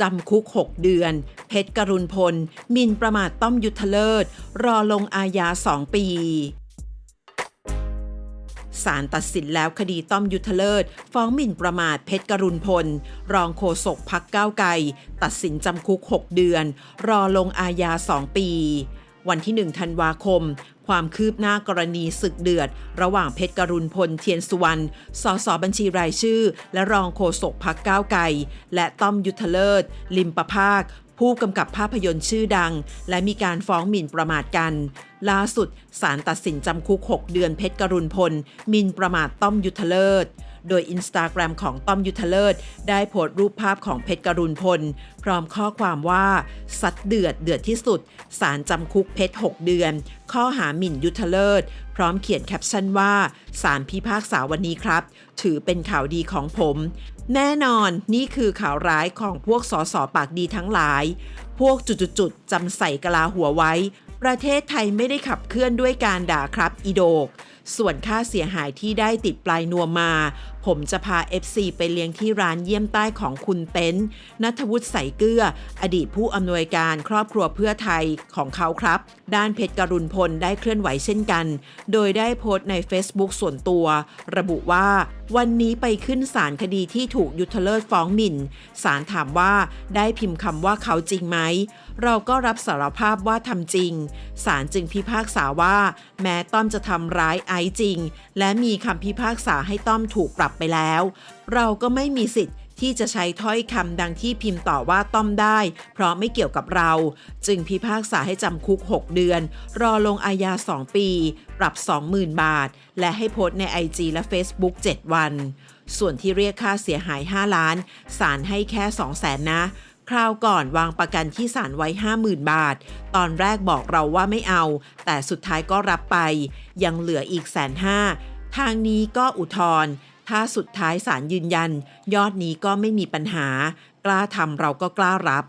จำคุก 6 เดือน เพชรกรุณพล มินประมาทต้อมยุทธเลิศ รอลงอาญา 2 ปีศาลตัดสินแล้วคดีต้อมยุทธเลิศ ฟ้องหมิ่นประมาทเพชรกรุณพล รองโฆษกพักก้าวไกล ตัดสินจำคุก 6 เดือน รอลงอาญา 2 ปี วันที่ 1 ธันวาคม ความคืบหน้ากรณีศึกเดือด ระหว่างเพชรกรุณพลเทียนสุวรรณ สสบัญชีรายชื่อ และรองโฆษกพักก้าวไกลและต้อมยุทธเลิศ ลิมประภาค ผู้กำกับภาพยนตร์ชื่อดัง และมีการฟ้องหมิ่นประมาทกัน ล่าสุดศาลตัดสินจำคุก 6 เดือนเพชรกรุณพลหมินประมาทต้อมยุทธเลิศ โดยอินสตาแกรมของต้อมยุทธเลิศ ได้โพสต์รูปภาพของเพชรกรุณพล พร้อมข้อความว่า สัดเดือดเดือดที่สุดศาลจำคุกเพชร 6 เดือน ข้อหาหมิ่นยุทธเลิศ พร้อมเขียนแคปชั่นว่าศาลพิพากษาวันนี้ครับ ถือเป็นข่าวดีของผม แน่นอนนี่คือข่าวร้ายของพวกสสปากดีทั้งหลาย พวกจุดๆๆจำใส่กะลาหัวไว้ ประเทศไทยไม่ได้ขับเคลื่อนด้วยการด่าครับอีโดก ส่วนค่าเสียหายที่ได้ติดปลายนวมมา ผมจะพา FC ไปเลี้ยงที่ร้านเยี่ยมใต้ของคุณเต้นนัทวุฒิใสเกลือ อดีตผู้อำนวยการครอบครัวเพื่อไทยของเขาครับ ด้านเพชรกรุณพลได้เคลื่อนไหวเช่นกัน โดยได้โพสต์ใน Facebook ส่วนตัว ระบุว่า วันนี้ไปขึ้นศาลคดีที่ถูกยุทธเลิศฟ้องหมิ่นศาลถามว่าได้พิมพ์คำว่าเขาจริงไหมเราก็รับสารภาพว่าทำจริง ศาลจึงพิพากษาว่า แม้ต้อมจะทำร้ายไอซ์จริง และมีคำพิพากษาให้ต้อมถูกปรับไปแล้ว เราก็ไม่มีสิทธิ์ที่จะใช้ถ้อยคำดังที่พิมพ์ต่อว่าต้อมได้ เพราะไม่เกี่ยวกับเรา จึงพิพากษาให้จำคุก 6 เดือน รอลงอาญา 2 ปี ปรับ 20,000 บาท และให้โพสใน IG และ Facebook 7 วัน ส่วนที่เรียกค่าเสียหาย 5 ล้าน ศาลให้แค่ 200,000นะ คราวก่อนวางประกันที่ศาลไว้ 50,000 บาท ตอนแรกบอกเราว่าไม่เอา แต่สุดท้ายก็รับไป ยังเหลืออีกแสนห้าทางนี้ก็อุทธรณ์ถ้าสุดท้ายศาลยืนยัน ยอดนี้ก็ไม่มีปัญหา กล้าทำเราก็กล้ารับ